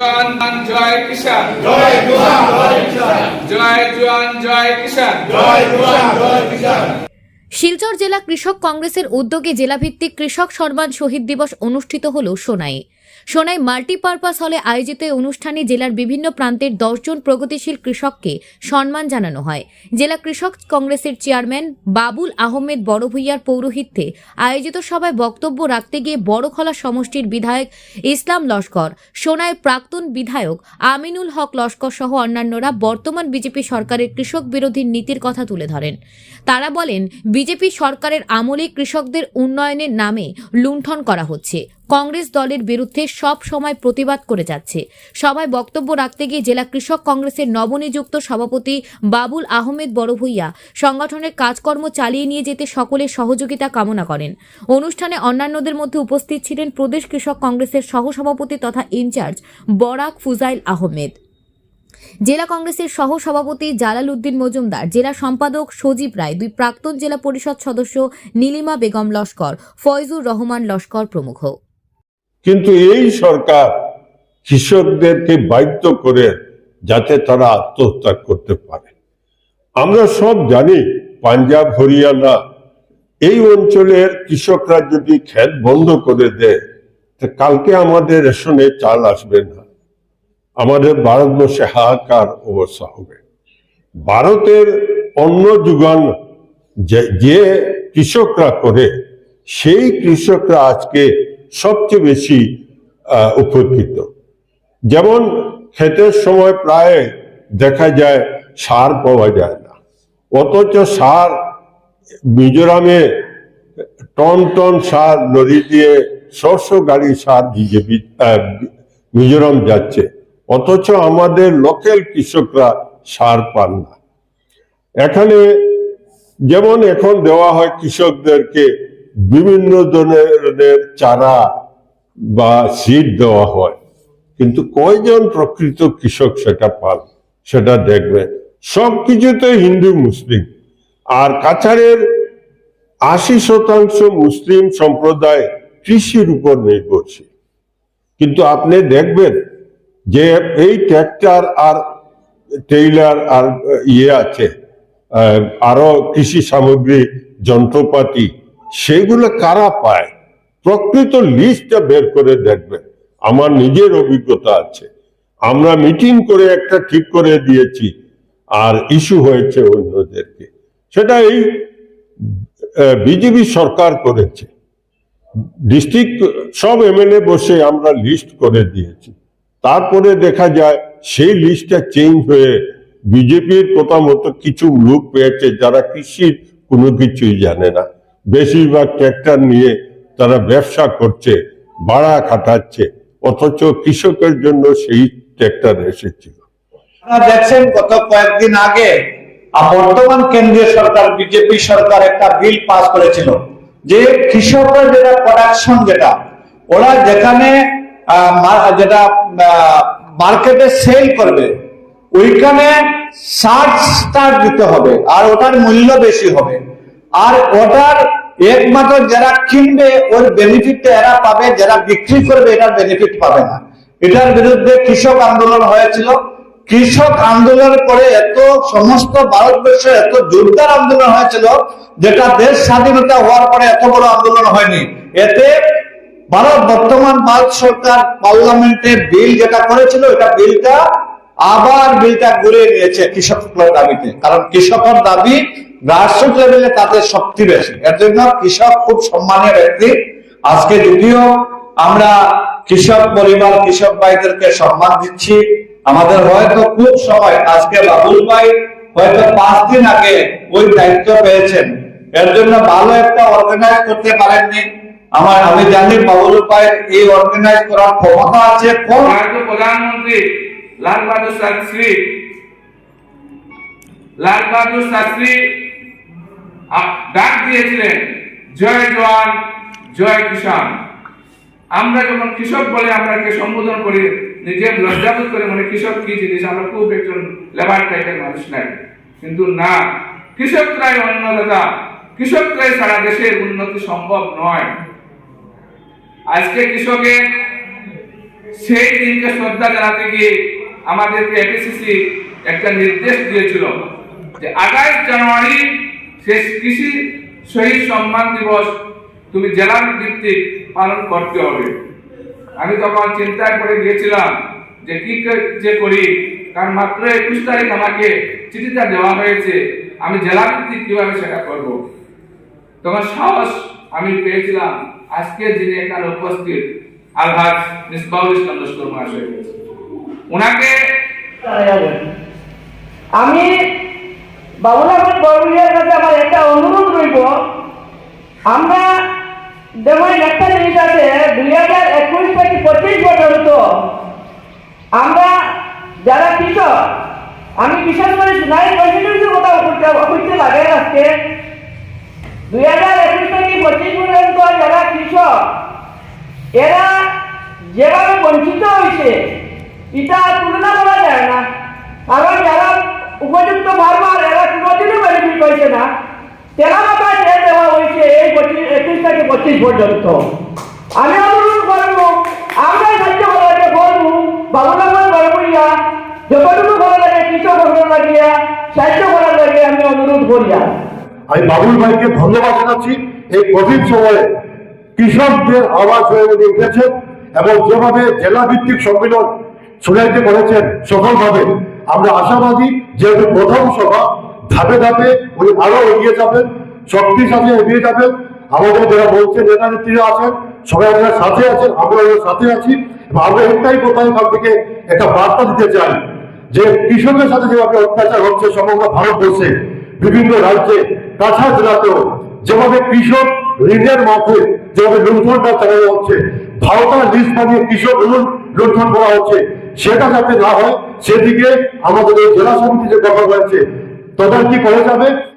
জওয়ান জয় কিষান জয় জওয়ান জয় কিষান জয় জওয়ান জয় কিষান জয় জওয়ান জয় কিষান শিলচর জেলা কৃষক কংগ্রেসের উদ্যোগে জেলাভিত্তিক কৃষক সম্মান শহীদ দিবস অনুষ্ঠিত হল সোনাই। সোনাই মাল্টিপারপাস হলে আয়োজিত অনুষ্ঠানে জেলার বিভিন্ন প্রান্তের দশজন প্রগতিশীল কৃষককে সম্মান জানানো হয়। জেলা কৃষক কংগ্রেসের চেয়ারম্যান বাবুল আহমেদ বড়ভূইয়ার পৌরোহিত্যে আয়োজিত সভায় বক্তব্য রাখতে গিয়ে বড়খলা সমষ্টির বিধায়ক ইসলাম লস্কর, সোনাই প্রাক্তন বিধায়ক আমিনুল হক লস্কর সহ অন্যান্যরা বর্তমান বিজেপি সরকারের কৃষক বিরোধী নীতির কথা তুলে ধরেন। তারা বলেন, বিজেপি সরকারের আমলে কৃষকদের উন্নয়নের নামে লুণ্ঠন করা হচ্ছে। কংগ্রেস দলের বিরুদ্ধে সব সময় প্রতিবাদ করে যাচ্ছে। সভায় বক্তব্য রাখতে গিয়ে জেলা কৃষক কংগ্রেসের নবনিযুক্ত সভাপতি বাবুল আহমেদ বড়ভূইয়া সংগঠনের কাজকর্ম চালিয়ে নিয়ে যেতে সকলের সহযোগিতা কামনা করেন। অনুষ্ঠানে অন্যান্যদের মধ্যে উপস্থিত ছিলেন প্রদেশ কৃষক কংগ্রেসের সহসভাপতি তথা ইনচার্জ বরাক ফুজাইল আহমেদ। জেলা কংগ্রেসের সহ সভাপতি জালাল উদ্দিন মজুমদার, জেলা সম্পাদক সজীব রায়, দুই প্রাক্তন জেলা পরিষদ সদস্য নীলিমা বেগম লস্কর, ফয়জুর রহমান লস্কর প্রমুখ। কিন্তু এই সরকার কৃষকদেরকে বাধ্য করে যাতে তারা আত্মহত্যা করতে পারে। আমরা সব জানি পাঞ্জাব, হরিয়ানা এই অঞ্চলের কৃষকরা যদি খেত বন্ধ করে দেয় কালকে আমাদের রেশনে চাল আসবে না। আমাদের ভারতবর্ষে হাহাকার অবস্থা হবে। ভারতের অন্য যোগান যে কৃষকরা করে, সেই কৃষকরা আজকে সবচেয়ে বেশি উপকৃত। যেমন ক্ষেতের সময় প্রায় দেখা যায় সার পাওয়া যায় না। অথচ সার, মিজোরামে টন টন সার লরি দিয়ে শস্য গাড়ি সার বিজেপি মিজোরাম যাচ্ছে। অথচ আমাদের লোকাল কৃষকরা সার পান না। এখানে যেমন এখন দেওয়া হয় কৃষকদেরকে বিভিন্ন ধরনের চারা বা সিড দেওয়া হয়। কিন্তু কয়জন প্রকৃত কৃষক সেটা পান, সেটা দেখবে। সব কিছুতে হিন্দু, মুসলিম। আর কাছাড়ের আশি শতাংশ মুসলিম সম্প্রদায় কৃষির উপর নির্ভরশীল। কিন্তু আপনি দেখবেন যে এই ট্র্যাক্টর আর টেইলার আর ইয়ে আছে আরও কৃষি সামগ্রী, যন্ত্রপাতি সেগুলো কারা পায়? প্রকৃত লিস্টটা বের করে দেখবে। আমার নিজের অভিজ্ঞতা আছে। আমরা মিটিং করে একটা ঠিক করে দিয়েছি, আর ইস্যু হয়েছে অন্যদেরকে। সেটা এই বিজেপি সরকার করেছে। ডিস্ট্রিক্ট সব এমএলএ বসে আমরা লিস্ট করে দিয়েছি। তারপরে দেখা যায়, সেই লিস্টটা চেঞ্জ হয়ে বিজেপির কথা মতো কিছু লোক পেয়েছে যারা কৃষির কোনো কিছুই জানে না। বেশিরভাগ ট্র্যাক্টর নিয়ে তারা ব্যবসা করছে, ভাড়া খাটাচ্ছে, অথচ কৃষকের জন্য সেই ট্র্যাক্টর এসেছিল। দেখছেন, গত কয়েকদিন আগে বর্তমান কেন্দ্রীয় সরকার, বিজেপি সরকার একটা বিল পাস করেছিল, যে কৃষকরা যেটা প্রোডাকশন যেটা, ওরা যেখানে যেটা মার্কেটে সেল করবে, ওইখানে ষাট স্টার দিতে হবে, আর ওটার মূল্য বেশি হবে। আর ওটার একমাত্র যারা কিনবে, ওর বেনিফিটটা এরা পাবে, যারা বিক্রি করবে, এটার বেনিফিট পাবে না। এটার বিরুদ্ধে কৃষক আন্দোলন হয়েছিল। কৃষক আন্দোলনের পরে এত সমস্ত ভারতবর্ষে এত জোরদার আন্দোলন হয়েছিল, যেটা দেশ স্বাধীনতা হওয়ার পরে এত বড় আন্দোলন হয়নি। এতে ভারত বর্তমান ভারত সরকার পার্লামেন্টে বিল যেটা করেছিল এটা বিলটা আবার বিলটা ঘুরে নিয়েছে কৃষকের দাবিতে। কারণ কৃষকের দাবি গ্রাসরুট লেভেলে তাদের শক্তি বেশি। এর জন্য কৃষক খুব সম্মানীয় ব্যক্তি। আজকে যদিও আমরা কৃষক পরিবার, কৃষক ভাইদেরকে সম্মান দিচ্ছি, আমাদের হয়তো খুব সময়, আজকে বাবুল ভাই হয়তো পাঁচ দিন আগে ওই দায়িত্ব পেয়েছেন। এর জন্য ভালো একটা অর্গানাইজ করতে পারেননি। আমার, আমি জানি বাবুল ভাইয়ের এই অর্গানাইজ করার ক্ষমতা আছে প্রধানমন্ত্রী, লাল বাহাদুর শাস্ত্রী, লাল বাহাদুর শাস্ত্রী ডাক দিয়েছিলেন, জয় জওয়ান জয় কিষান আমরা যখন কৃষক বলে আমরাকে সম্বোধন করি নিজে লজ্জাবোধ করে মনে, কৃষক কি জিনিস? আমরা খুব একজন লেবার টাইপের মানুষ নাই। কিন্তু না, কৃষকরাই অন্নদাতা কৃষকরাই সারা দেশের উন্নতি সম্ভব নয়। আজকে কৃষকের সেই দিনকে শ্রদ্ধা জানাতে গিয়ে আমাদেরকে এপিসিসি একটা নির্দেশ দিয়েছিল যে, আঠাইশ জানুয়ারি কৃষি শহীদ সম্মান দিবস তুমি জেলার ভিত্তিক পালন করতে হবে। আমি তখন চিন্তায় পড়ে গিয়েছিলাম যে কি যে করি। কারণ মাত্র একুশ তারিখ আমাকে চিঠিটা দেওয়া হয়েছে, আমি জেলা ভিত্তিক কীভাবে সেটা করব। তখন সাহস আমি পেয়েছিলাম। আজকের দিনে এখানে উপস্থিত, আলহাজ মিসবাউল ইসলাম লস্কর মহাশয়। ওনাকে আমি আমার একটা আমরা যেমন একটা আছে, দুই হাজার একুশ থেকে পঁচিশ আমরা যারা কৃষক, আমি করে দুই হাজার একুশ থেকে যারা কৃষক, এরা যেভাবে বঞ্চিত হয়েছে, এটা তুলনা করা যায় না। কারণ যারা উপযুক্ত ফার্মার এরা কোনোদিনই বেনিফিট হয়েছে না তেল দেওয়া হয়েছে এই পঁচিশ থেকে পঁচিশ পর্যন্ত। আমি অনুরোধ আমরা যতটুকু ভালো লাগে কৃষক ভালো লাগিয়া সাহায্য করার লাগে, আমি অনুরোধ করিয়া আমি বাবুল ভাইকে ধন্যবাদ জানাচ্ছি। এই কঠিন সময়ে কৃষকদের আওয়াজ হয়ে উনি উঠেছেন এবং যেভাবে জেলা ভিত্তিক সম্মেলন শুনাইতে করেছেন সফলভাবে, আমরা আশাবাদী যেহেতু প্রথম সভা ধাপে ধাপে উনি আরও এগিয়ে যাবেন, শক্তিশালী এগিয়ে যাবেন। আমাদের যারা বলছে নেতা নেত্রীরা আছেন, সবাই আমাদের সাথে আছেন আমরা ওদের সাথে আছি। এবং আমরা একটাই কোথায় এখান থেকে একটা বার্তা দিতে চাই যে কৃষকের সাথে যেভাবে অত্যাচার হচ্ছে, সমগ্র ভারতবর্ষে, বিভিন্ন রাজ্যে, কাছাড় জেলাতেও, যেভাবে কৃষক ঋণের মাঠে যেভাবে লুণ্ঠনটা চালানো হচ্ছে, ভারতের লিস্ট বানিয়ে কৃষক ঋণ লুণ্ঠন করা হচ্ছে, সেটা যাতে না হয়, সেদিকে আমাদের জেলা সমিতি যে গঠন হয়েছে তদারকি করে যাবে?